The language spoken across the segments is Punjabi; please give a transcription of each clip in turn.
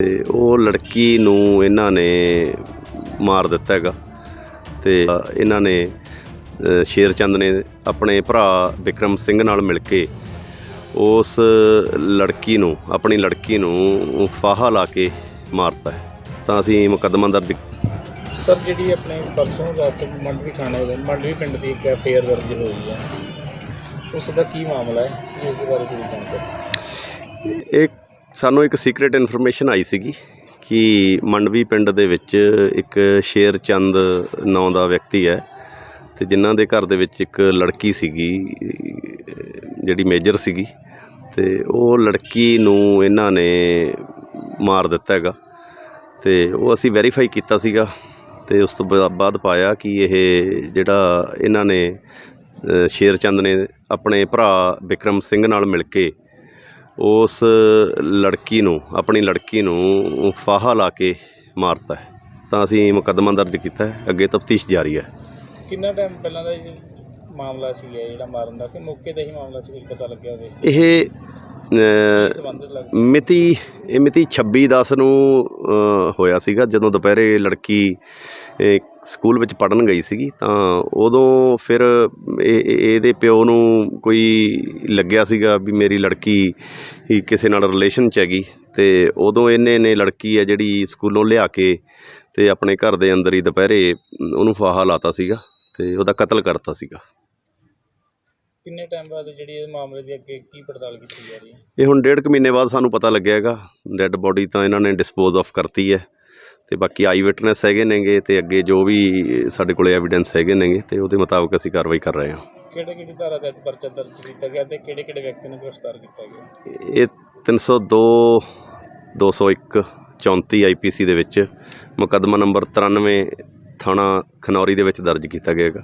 ਤੇ ਉਹ ਲੜਕੀ ਨੂੰ ਇਹਨਾਂ ਨੇ ਮਾਰ ਦਿੱਤਾ ਹੈਗਾ। ਤੇ ਇਹਨਾਂ ਨੇ ਅ, ਸ਼ੇਰਚੰਦ ਨੇ ਆਪਣੇ ਭਰਾ ਵਿਕਰਮ ਸਿੰਘ ਨਾਲ ਮਿਲ ਕੇ ਉਸ ਲੜਕੀ ਨੂੰ ਆਪਣੀ ਲੜਕੀ ਨੂੰ ਫਾਹਾ ਲਾ ਕੇ ਮਾਰਤਾ ਹੈ। ਤਾਂ ਅਸੀਂ ਮੁਕੱਦਮਾ ਦਰਜ ਸਰ ਜਿਹੜੀ ਆਪਣੇ ਪਰਸੋਂ ਰਾਤ ਮੰਡਵੀ ਥਾਣੇ ਦੇ ਮੰਡਵੀ ਪਿੰਡ ਦੀ ਇੱਕ ਐਫਆਈਆਰ ਦਰਜ ਹੋਈ ਹੈ ਉਸ ਦਾ ਕੀ ਮਾਮਲਾ ਹੈ? ਇਸ ਦੇ ਬਾਰੇ ਕੋਈ ਜਾਣਕਾਰੀ ਇੱਕ ਸਾਨੂੰ ਇੱਕ ਸੀਕ੍ਰੀਟ ਇਨਫੋਰਮੇਸ਼ਨ ਆਈ ਸੀਗੀ ਕਿ ਮੰਡਵੀ ਪਿੰਡ ਦੇ ਵਿੱਚ ਇੱਕ ਸ਼ੇਰਚੰਦ ਨਾਂ ਦਾ ਵਿਅਕਤੀ ਹੈ ਤੇ ਜਿਨ੍ਹਾਂ ਦੇ ਘਰ ਦੇ ਵਿੱਚ ਇੱਕ ਲੜਕੀ ਸੀਗੀ, ਜਿਹੜੀ ਮੇਜਰ ਸੀਗੀ ਤੇ ਉਹ ਲੜਕੀ ਨੂੰ ਇਹਨਾਂ ਨੇ ਮਾਰ ਦਿੱਤਾ ਹੈਗਾ ਤੇ ਉਹ ਅਸੀਂ ਵੈਰੀਫਾਈ ਕੀਤਾ ਸੀਗਾ ਤੇ ਉਸ ਤੋਂ ਬਾਅਦ ਪਾਇਆ ਕਿ ਇਹ ਜਿਹੜਾ ਇਹਨਾਂ ਨੇ ਅਹ ਸ਼ੇਰਚੰਦ ਨੇ ਆਪਣੇ ਭਰਾ ਵਿਕਰਮ ਸਿੰਘ ਨਾਲ ਮਿਲ ਕੇ ਉਸ ਲੜਕੀ ਨੂੰ ਆਪਣੀ ਲੜਕੀ ਨੂੰ ਫਾਹਾ ਲਾ ਕੇ ਮਾਰਤਾ ਹੈ। ਤਾਂ ਅਸੀਂ ਮੁਕੱਦਮਾ ਦਰਜ ਕੀਤਾ ਹੈ। ਅੱਗੇ ਤਫਤੀਸ਼ ਜਾਰੀ ਹੈ। ਕਿੰਨਾ ਟਾਈਮ ਪਹਿਲਾਂ ਦਾ ਇਹ ਮਾਮਲਾ ਸੀ ਜਿਹੜਾ ਮਾਰਨ ਦਾ? ਕਿ ਮੌਕੇ ਤੇ ਹੀ ਮਾਮਲਾ ਸੀ ਕੁਝ ਪਤਾ ਲੱਗਿਆ ਹੋਵੇ ਇਹ ਅਹ, ਸੰਬੰਧਿਤ ਲੱਗ ਮਿਤੀ ਇਹ ਮਿਤੀ 26 10 ਨੂੰ ਹੋਇਆ ਸੀਗਾ, ਜਦੋਂ ਦੁਪਹਿਰੇ ਲੜਕੀ ਸਕੂਲ ਵਿੱਚ ਪੜਨ ਗਈ ਸੀਗੀ, ਤਾਂ ਉਦੋਂ ਫਿਰ ਇਹਦੇ ਪਿਓ ਨੂੰ ਕੋਈ ਲੱਗਿਆ ਸੀਗਾ ਵੀ ਮੇਰੀ ਲੜਕੀ ਹੀ ਕਿਸੇ ਨਾਲ ਰਿਲੇਸ਼ਨ 'ਚ ਹੈਗੀ, ਤੇ ਉਦੋਂ ਇਹਨੇ ਨੇ ਲੜਕੀ ਹੈ ਜਿਹੜੀ ਸਕੂਲੋਂ ਲਿਆ ਕੇ ਤੇ ਆਪਣੇ ਘਰ ਦੇ ਅੰਦਰ ਹੀ ਦੁਪਹਿਰੇ ਉਹਨੂੰ ਫਾਹਾ ਲਾਤਾ ਸੀਗਾ, ਤੇ ਉਹਦਾ ਕਤਲ ਕਰਤਾ ਸੀਗਾ। ਕਿੰਨੇ ਟਾਈਮ ਬਾਅਦ ਜਿਹੜੀ ਇਹ ਮਾਮਲੇ ਦੀ ਅੱਗੇ ਕੀ ਪੜਤਾਲ ਕੀਤੀ ਜਾ ਰਹੀ ਹੈ? ਇਹ ਹੁਣ ਡੇਢ ਕੁ ਮਹੀਨੇ ਬਾਅਦ ਸਾਨੂੰ ਪਤਾ ਲੱਗਿਆ ਹੈਗਾ। ਡੈੱਡ ਬੋਡੀ ਤਾਂ ਇਹਨਾਂ ਨੇ ਡਿਸਪੋਜ਼ ਆਫ ਕਰਤੀ ਹੈ। ਤੇ ਬਾਕੀ ਆਈ ਵਿਟਨੈਸ ਹੈਗੇ ਨੇਗੇ ਤੇ ਅੱਗੇ ਜੋ ਵੀ ਸਾਡੇ ਕੋਲੇ ਐਵੀਡੈਂਸ ਹੈਗੇ ਨੇਗੇ ਤੇ ਉਹਦੇ ਮੁਤਾਬਕ ਅਸੀਂ ਕਾਰਵਾਈ ਕਰ ਰਹੇ ਹਾਂ। ਕਿਹੜੇ ਕਿਹੜੀ ਧਾਰਾ ਤਹਿਤ ਪਰਚਾ ਦਰਜ ਕੀਤਾ ਗਿਆ ਤੇ ਕਿਹੜੇ ਕਿਹੜੇ ਵਿਅਕਤੀ ਨੂੰ ਗ੍ਰਿਫਤਾਰ ਕੀਤਾ ਗਿਆ? ਇਹ 302 201 34 ਆਈਪੀਸੀ ਦੇ ਵਿੱਚ ਮੁਕੱਦਮਾ ਨੰਬਰ 93 ਥਾਣਾ ਖਨੌਰੀ ਦੇ ਵਿੱਚ ਦਰਜ ਕੀਤਾ ਗਿਆ ਹੈਗਾ।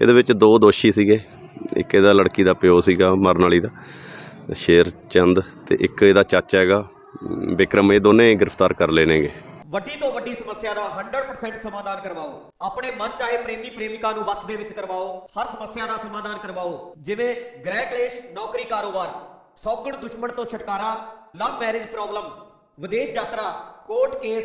ਇਹਦੇ ਵਿੱਚ ਦੋ ਦੋਸ਼ੀ ਸੀਗੇ। ਇੱਕ ਇਹਦਾ ਲੜਕੀ ਦਾ ਪਿਓ ਸੀਗਾ, ਮਰਨ ਵਾਲੀ ਦਾ, ਸ਼ੇਰ ਚੰਦ ਤੇ ਇੱਕ ਇਹਦਾ ਚਾਚਾ ਹੈਗਾ। ਵਿਕਰਮ, ਇਹ ਦੋਨੇ ਗ੍ਰਿਫਤਾਰ ਕਰ ਲਏ ਨੇਗੇ। ਵੱਡੀ ਤੋਂ ਵੱਡੀ ਸਮੱਸਿਆ ਦਾ 100% ਸਮਾਧਾਨ ਕਰਵਾਓ। ਆਪਣੇ ਮਨ ਚਾਹੇ ਪ੍ਰੇਮੀ ਪ੍ਰੇਮਿਕਾ ਨੂੰ ਵਸ ਦੇ ਵਿੱਚ ਕਰਵਾਓ, ਹਰ ਸਮੱਸਿਆ ਦਾ ਸਮਾਧਾਨ ਕਰਵਾਓ। ਜਿਵੇਂ ਗ੍ਰਹਿ ਕਲੇਸ਼, ਨੌਕਰੀ ਕਾਰੋਬਾਰ, ਸੌਗਣ ਦੁਸ਼ਮਣ ਤੋਂ ਛੁਟਕਾਰਾ, ਲਵ ਮੈਰਿਜ ਪ੍ਰੋਬਲਮ, ਵਿਦੇਸ਼ ਯਾਤਰਾ, ਕੋਰਟ ਕੇਸ